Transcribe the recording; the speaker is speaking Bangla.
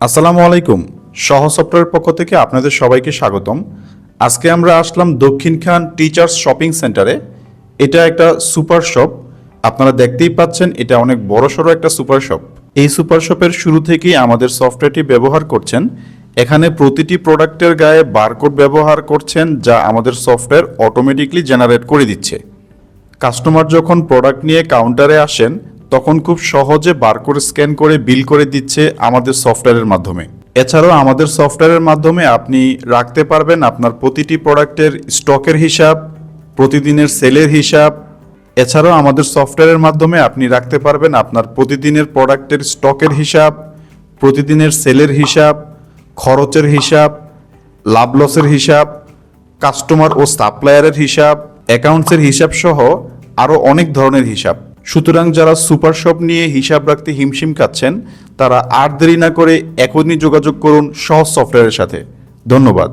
আসসালামু আলাইকুম। সহ সফটওয়্যার পক্ষ থেকে আপনাদের সবাইকে স্বাগতম। আজকে আমরা আসলাম দক্ষিণ খান টিচার্স শপিং সেন্টারে। এটা একটা সুপার শপ। আপনারা দেখতেই পাচ্ছেন, এটা অনেক বড়সড় একটা সুপার শপ। এই সুপার শপের শুরু থেকেই আমাদের সফটওয়্যারটি ব্যবহার করছেন। এখানে প্রতিটি প্রোডাক্টের গায়ে বারকোড ব্যবহার করছেন, যা আমাদের সফটওয়্যার অটোমেটিকলি জেনারেট করে দিচ্ছে। কাস্টমার যখন প্রোডাক্ট নিয়ে কাউন্টারে আসেন তখন খুব সহজে বারকোড স্ক্যান করে বিল করে দিচ্ছে আমাদের সফটওয়্যারের মাধ্যমে। এছাড়াও আমাদের সফটওয়্যারের মাধ্যমে আপনি রাখতে পারবেন আপনার প্রতিটি প্রোডাক্টের স্টকের হিসাব, প্রতিদিনের সেলের হিসাব। এছাড়াও আমাদের সফটওয়্যারের মাধ্যমে আপনি রাখতে পারবেন আপনার প্রতিদিনের প্রোডাক্টের স্টকের হিসাব, প্রতিদিনের সেলের হিসাব, খরচের হিসাব, লাভ লসের হিসাব, কাস্টমার ও সাপ্লায়ারের হিসাব, অ্যাকাউন্টসের হিসাব সহ আরও অনেক ধরনের হিসাব। সুতরাং যারা সুপার শপ নিয়ে হিসাব রাখতে হিমশিম খাচ্ছেন, তারা আর দেরি না করে এখনই যোগাযোগ করুন সহজ সফটওয়্যারের সাথে। ধন্যবাদ।